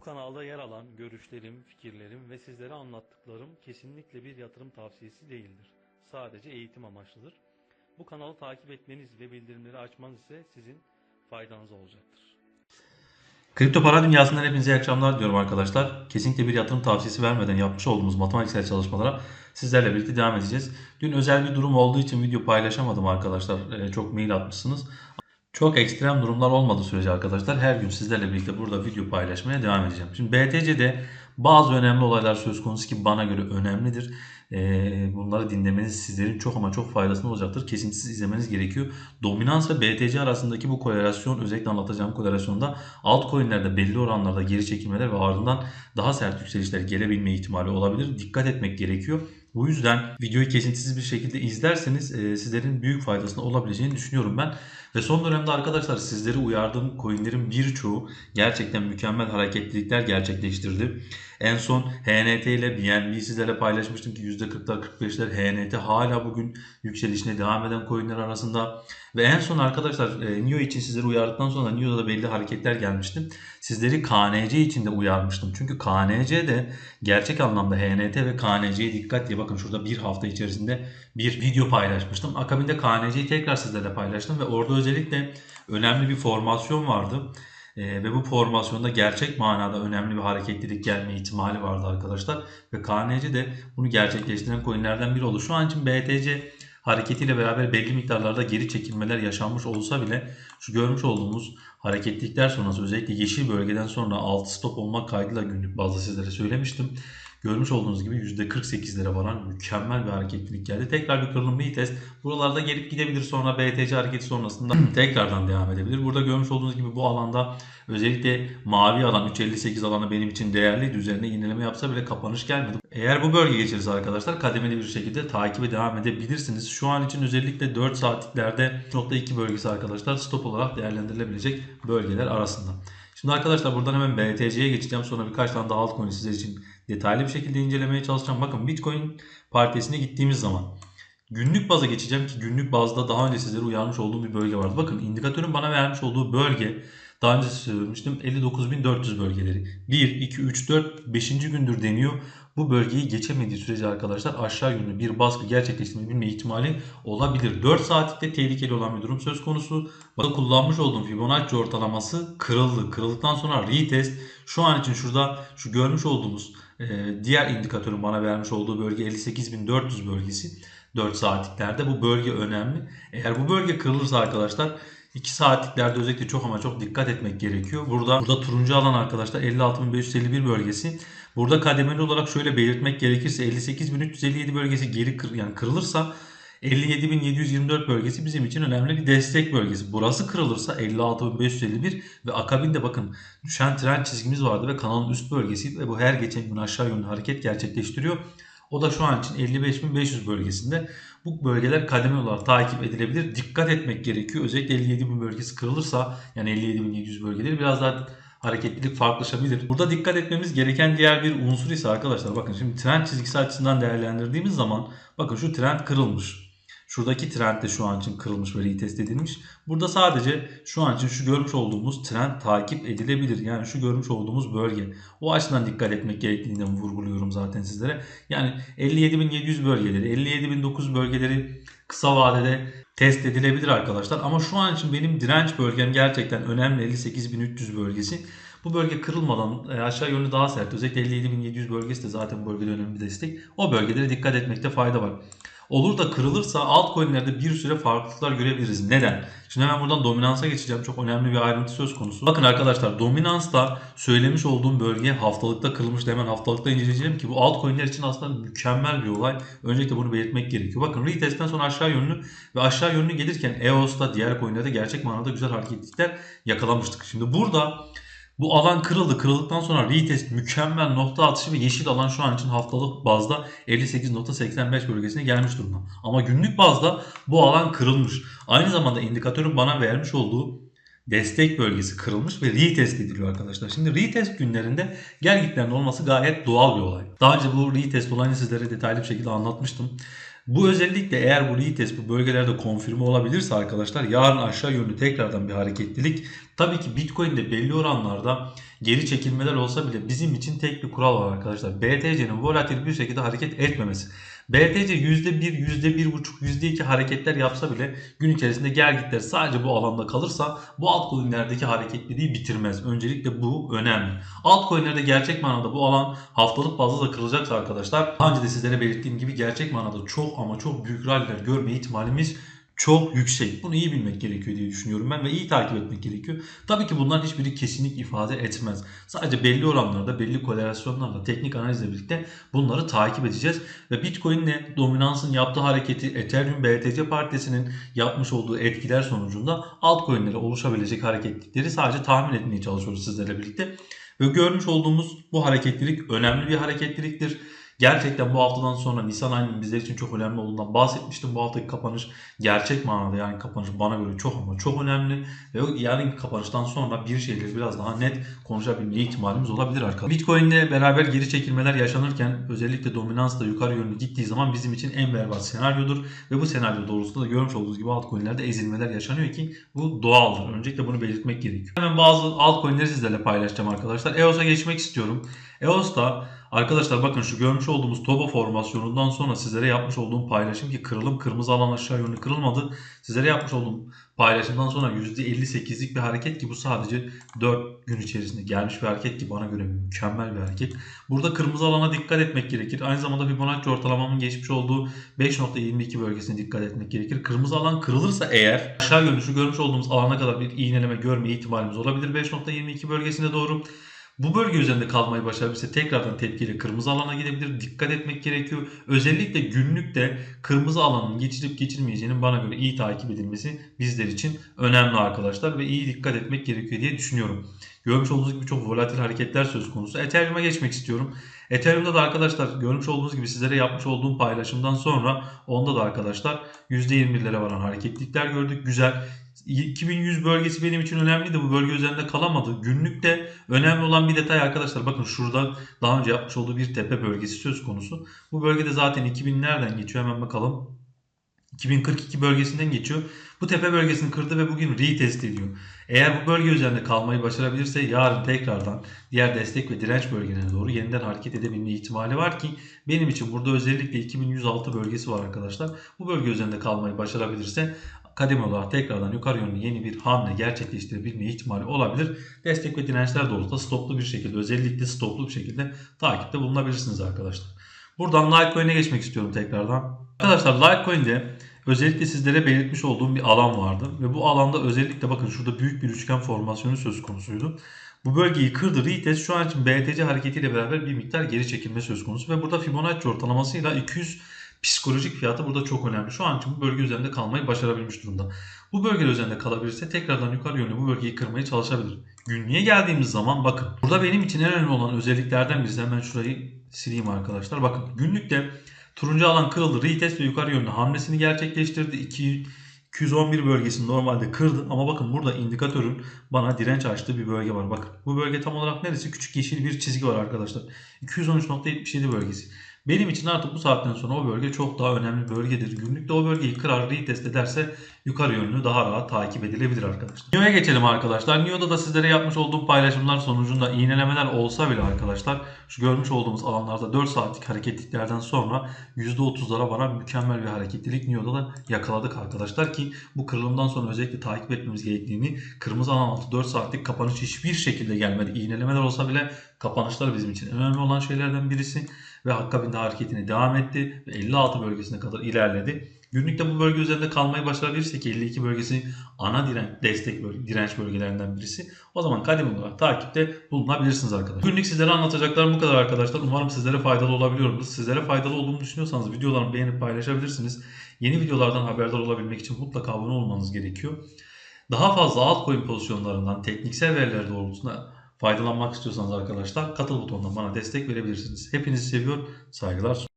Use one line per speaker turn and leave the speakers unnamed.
kanalda yer alan görüşlerim, fikirlerim ve sizlere anlattıklarım kesinlikle bir yatırım tavsiyesi değildir. Sadece eğitim amaçlıdır. Bu kanalı takip etmeniz ve bildirimleri açmanız ise sizin faydanıza olacaktır.
Kripto para dünyasından hepinize iyi akşamlar diyorum arkadaşlar. Kesinlikle bir yatırım tavsiyesi vermeden yapmış olduğumuz matematiksel çalışmalara sizlerle birlikte devam edeceğiz. Dün özel bir durum olduğu için video paylaşamadım arkadaşlar. Ee, çok mail atmışsınız. Çok ekstrem durumlar olmadığı sürece arkadaşlar her gün sizlerle birlikte burada video paylaşmaya devam edeceğim. Şimdi BTC'de bazı önemli olaylar söz konusu ki bana göre önemlidir. Ee, bunları dinlemeniz sizlerin çok ama çok faydasına olacaktır. Kesintisiz izlemeniz gerekiyor. Dominans ve BTC arasındaki bu korelasyon özellikle anlatacağım korelasyonda altcoin'lerde belli oranlarda geri çekilmeler ve ardından daha sert yükselişler gelebilme ihtimali olabilir. Dikkat etmek gerekiyor. Bu yüzden videoyu kesintisiz bir şekilde izlerseniz e, sizlerin büyük faydasına olabileceğini düşünüyorum ben. Ve son dönemde arkadaşlar sizleri uyardığım coinlerin birçoğu gerçekten mükemmel hareketlilikler gerçekleştirdi. En son HNT ile BNB sizlerle paylaşmıştım ki %40'lar 45'ler HNT hala bugün yükselişine devam eden coinler arasında. Ve en son arkadaşlar e, NIO için sizleri uyardıktan sonra NIO'da da belli hareketler gelmişti. Sizleri KNC için de uyarmıştım. Çünkü KNC de gerçek anlamda HNT ve KNC'ye dikkat diye bakın şurada bir hafta içerisinde bir video paylaşmıştım. Akabinde KNC'yi tekrar sizlerle paylaştım ve orada özellikle önemli bir formasyon vardı. Ee, ve bu formasyonda gerçek manada önemli bir hareketlilik gelme ihtimali vardı arkadaşlar. Ve KNC de bunu gerçekleştiren coinlerden biri oldu. Şu an için BTC hareketiyle beraber belli miktarlarda geri çekilmeler yaşanmış olsa bile şu görmüş olduğumuz hareketlilikler sonrası özellikle yeşil bölgeden sonra altı stop olmak kaydıyla günlük bazda sizlere söylemiştim. Görmüş olduğunuz gibi %48'lere varan mükemmel bir hareketlilik geldi. Tekrar bir kırılım retest. Buralarda gelip gidebilir sonra BTC hareketi sonrasında tekrardan devam edebilir. Burada görmüş olduğunuz gibi bu alanda özellikle mavi alan 358 alanı benim için değerliydi. Üzerine yenileme yapsa bile kapanış gelmedi. Eğer bu bölge geçirirse arkadaşlar kademeli bir şekilde takibe devam edebilirsiniz. Şu an için özellikle 4 saatliklerde 2 bölgesi arkadaşlar stop olarak değerlendirilebilecek bölgeler arasında. Şimdi arkadaşlar buradan hemen BTC'ye geçeceğim. Sonra birkaç tane daha altcoin sizler için detaylı bir şekilde incelemeye çalışacağım. Bakın Bitcoin partisine gittiğimiz zaman günlük baza geçeceğim ki günlük bazda daha önce sizlere uyarmış olduğum bir bölge vardı. Bakın indikatörün bana vermiş olduğu bölge daha önce söylemiştim 59.400 bölgeleri. 1, 2, 3, 4, 5. gündür deniyor. Bu bölgeyi geçemediği sürece arkadaşlar aşağı yönlü bir baskı gerçekleştirme ihtimali olabilir. 4 saatlikte tehlikeli olan bir durum söz konusu. Bakın kullanmış olduğum Fibonacci ortalaması kırıldı. Kırıldıktan sonra retest şu an için şurada şu görmüş olduğumuz e, diğer indikatörün bana vermiş olduğu bölge 58.400 bölgesi. 4 saatliklerde bu bölge önemli. Eğer bu bölge kırılırsa arkadaşlar 2 saatliklerde özellikle çok ama çok dikkat etmek gerekiyor. Burada burada turuncu alan arkadaşlar 56.551 bölgesi. Burada kademeli olarak şöyle belirtmek gerekirse 58.357 bölgesi geri kır, yani kırılırsa 57.724 bölgesi bizim için önemli bir destek bölgesi. Burası kırılırsa 56.551 ve akabinde bakın düşen trend çizgimiz vardı ve kanalın üst bölgesi ve bu her geçen gün aşağı yönlü hareket gerçekleştiriyor. O da şu an için 55.500 bölgesinde. Bu bölgeler kademe olarak takip edilebilir. Dikkat etmek gerekiyor. Özellikle 57.000 bölgesi kırılırsa yani 57.700 bölgeleri biraz daha hareketlilik farklılaşabilir. Burada dikkat etmemiz gereken diğer bir unsur ise arkadaşlar bakın şimdi trend çizgisi açısından değerlendirdiğimiz zaman bakın şu trend kırılmış. Şuradaki trend de şu an için kırılmış ve retest edilmiş. Burada sadece şu an için şu görmüş olduğumuz trend takip edilebilir. Yani şu görmüş olduğumuz bölge. O açıdan dikkat etmek gerektiğini vurguluyorum zaten sizlere. Yani 57.700 bölgeleri, 57.900 bölgeleri kısa vadede test edilebilir arkadaşlar. Ama şu an için benim direnç bölgem gerçekten önemli 58.300 bölgesi. Bu bölge kırılmadan e, aşağı yönlü daha sert. Özellikle 57.700 bölgesi de zaten bölgede önemli bir destek. O bölgelere dikkat etmekte fayda var. Olur da kırılırsa altcoin'lerde bir süre farklılıklar görebiliriz. Neden? Şimdi hemen buradan dominansa geçeceğim. Çok önemli bir ayrıntı söz konusu. Bakın arkadaşlar dominansta söylemiş olduğum bölge haftalıkta kırılmıştı. Hemen haftalıkta inceleyeceğim ki bu altcoin'ler için aslında mükemmel bir olay. Öncelikle bunu belirtmek gerekiyor. Bakın retestten sonra aşağı yönlü ve aşağı yönlü gelirken EOS'ta diğer coin'lerde gerçek manada güzel hareketlikler yakalamıştık. Şimdi burada bu alan kırıldı. Kırıldıktan sonra retest mükemmel nokta atışı ve yeşil alan şu an için haftalık bazda 58.85 bölgesine gelmiş durumda. Ama günlük bazda bu alan kırılmış. Aynı zamanda indikatörün bana vermiş olduğu destek bölgesi kırılmış ve retest ediliyor arkadaşlar. Şimdi retest günlerinde gelgitlerin olması gayet doğal bir olay. Daha önce bu retest olayını sizlere detaylı bir şekilde anlatmıştım. Bu özellikle eğer bu retest bu bölgelerde konfirme olabilirse arkadaşlar yarın aşağı yönlü tekrardan bir hareketlilik. Tabii ki Bitcoin'de belli oranlarda geri çekilmeler olsa bile bizim için tek bir kural var arkadaşlar. BTC'nin volatil bir şekilde hareket etmemesi. BTC %1, %1.5, %2 hareketler yapsa bile gün içerisinde gel gitler sadece bu alanda kalırsa bu altcoin'lerdeki hareketliliği bitirmez. Öncelikle bu önemli. Altcoin'lerde gerçek manada bu alan haftalık bazda da kırılacaksa arkadaşlar daha önce de sizlere belirttiğim gibi gerçek manada çok ama çok büyük ralliler görme ihtimalimiz çok yüksek. Bunu iyi bilmek gerekiyor diye düşünüyorum ben ve iyi takip etmek gerekiyor. Tabii ki bunların hiçbiri kesinlik ifade etmez. Sadece belli oranlarda, belli korelasyonlarla, teknik analizle birlikte bunları takip edeceğiz. Ve Bitcoin'le dominansın yaptığı hareketi Ethereum BTC partisinin yapmış olduğu etkiler sonucunda altcoin'lere oluşabilecek hareketlikleri sadece tahmin etmeye çalışıyoruz sizlerle birlikte. Ve görmüş olduğumuz bu hareketlilik önemli bir hareketliliktir. Gerçekten bu haftadan sonra Nisan ayının bizler için çok önemli olduğundan bahsetmiştim. Bu haftaki kapanış gerçek manada yani kapanış bana göre çok ama çok önemli. Ve o yarınki kapanıştan sonra bir şeyleri biraz daha net konuşabilme ihtimalimiz olabilir arkadaşlar. Bitcoin'le beraber geri çekilmeler yaşanırken özellikle dominans da yukarı yönlü gittiği zaman bizim için en berbat senaryodur. Ve bu senaryo doğrultusunda da görmüş olduğunuz gibi altcoin'lerde ezilmeler yaşanıyor ki bu doğaldır. Öncelikle bunu belirtmek gerekiyor. Hemen bazı altcoin'leri sizlerle paylaşacağım arkadaşlar. EOS'a geçmek istiyorum. EOS'ta Arkadaşlar bakın şu görmüş olduğumuz Toba formasyonundan sonra sizlere yapmış olduğum paylaşım ki kırılım kırmızı alan aşağı yönlü kırılmadı. Sizlere yapmış olduğum paylaşımdan sonra %58'lik bir hareket ki bu sadece 4 gün içerisinde gelmiş bir hareket ki bana göre mükemmel bir hareket. Burada kırmızı alana dikkat etmek gerekir. Aynı zamanda Fibonacci ortalamamın geçmiş olduğu 5.22 bölgesine dikkat etmek gerekir. Kırmızı alan kırılırsa eğer aşağı yönlü şu görmüş olduğumuz alana kadar bir iğneleme görme ihtimalimiz olabilir 5.22 bölgesine doğru. Bu bölge üzerinde kalmayı başarabilirse tekrardan tepkiyle kırmızı alana gidebilir. Dikkat etmek gerekiyor. Özellikle günlükte kırmızı alanın geçirip geçirmeyeceğinin bana göre iyi takip edilmesi bizler için önemli arkadaşlar ve iyi dikkat etmek gerekiyor diye düşünüyorum. Görmüş olduğunuz gibi çok volatil hareketler söz konusu. Ethereum'a geçmek istiyorum. Ethereum'da da arkadaşlar görmüş olduğunuz gibi sizlere yapmış olduğum paylaşımdan sonra onda da arkadaşlar %21'lere varan hareketlikler gördük. Güzel. 2100 bölgesi benim için önemliydi. Bu bölge üzerinde kalamadı. Günlükte önemli olan bir detay arkadaşlar. Bakın şurada daha önce yapmış olduğu bir tepe bölgesi söz konusu. Bu bölgede zaten 2000 nereden geçiyor hemen bakalım. 2042 bölgesinden geçiyor. Bu tepe bölgesini kırdı ve bugün retest ediyor. Eğer bu bölge üzerinde kalmayı başarabilirse yarın tekrardan diğer destek ve direnç bölgelerine doğru yeniden hareket edebilme ihtimali var ki benim için burada özellikle 2106 bölgesi var arkadaşlar. Bu bölge üzerinde kalmayı başarabilirse kademe olarak tekrardan yukarı yönlü yeni bir hamle gerçekleştirebilme ihtimali olabilir. Destek ve dirençler doğrultusunda stoplu bir şekilde özellikle stoplu bir şekilde takipte bulunabilirsiniz arkadaşlar. Buradan Litecoin'e geçmek istiyorum tekrardan. Arkadaşlar Litecoin'de özellikle sizlere belirtmiş olduğum bir alan vardı. Ve bu alanda özellikle bakın şurada büyük bir üçgen formasyonu söz konusuydu. Bu bölgeyi kırdı. Retest şu an için BTC hareketiyle beraber bir miktar geri çekilme söz konusu. Ve burada Fibonacci ortalamasıyla 200 psikolojik fiyatı burada çok önemli. Şu an için bu bölge üzerinde kalmayı başarabilmiş durumda. Bu bölge üzerinde kalabilirse tekrardan yukarı yönlü bu bölgeyi kırmaya çalışabilir. Günlüğe geldiğimiz zaman bakın. Burada benim için en önemli olan özelliklerden birisi hemen şurayı sileyim arkadaşlar. Bakın günlükte turuncu alan kırıldı. Retest ve yukarı yönlü hamlesini gerçekleştirdi. 2 211 bölgesini normalde kırdı ama bakın burada indikatörün bana direnç açtığı bir bölge var. Bakın bu bölge tam olarak neresi? Küçük yeşil bir çizgi var arkadaşlar. 213.77 bölgesi. Benim için artık bu saatten sonra o bölge çok daha önemli bir bölgedir. Günlükte o bölgeyi kırar, retest ederse yukarı yönlü daha rahat takip edilebilir arkadaşlar. NIO'ya geçelim arkadaşlar. NIO'da da sizlere yapmış olduğum paylaşımlar sonucunda iğnelemeler olsa bile arkadaşlar şu görmüş olduğumuz alanlarda 4 saatlik hareketliklerden sonra %30'lara varan mükemmel bir hareketlilik NIO'da da yakaladık arkadaşlar ki bu kırılımdan sonra özellikle takip etmemiz gerektiğini kırmızı alan altı 4 saatlik kapanış hiçbir şekilde gelmedi. İğnelemeler olsa bile kapanışlar bizim için önemli olan şeylerden birisi ve akabinde hareketine devam etti ve 56 bölgesine kadar ilerledi. Günlükte bu bölge üzerinde kalmayı başarabilirse ki 52 bölgesi ana direnç, destek bölge, direnç bölgelerinden birisi. O zaman kademe olarak takipte bulunabilirsiniz arkadaşlar. Günlük sizlere anlatacaklarım bu kadar arkadaşlar. Umarım sizlere faydalı olabiliyorumdur. Sizlere faydalı olduğumu düşünüyorsanız videolarımı beğenip paylaşabilirsiniz. Yeni videolardan haberdar olabilmek için mutlaka abone olmanız gerekiyor. Daha fazla altcoin pozisyonlarından tekniksel veriler doğrultusunda faydalanmak istiyorsanız arkadaşlar katıl butonundan bana destek verebilirsiniz. Hepinizi seviyor. Saygılar.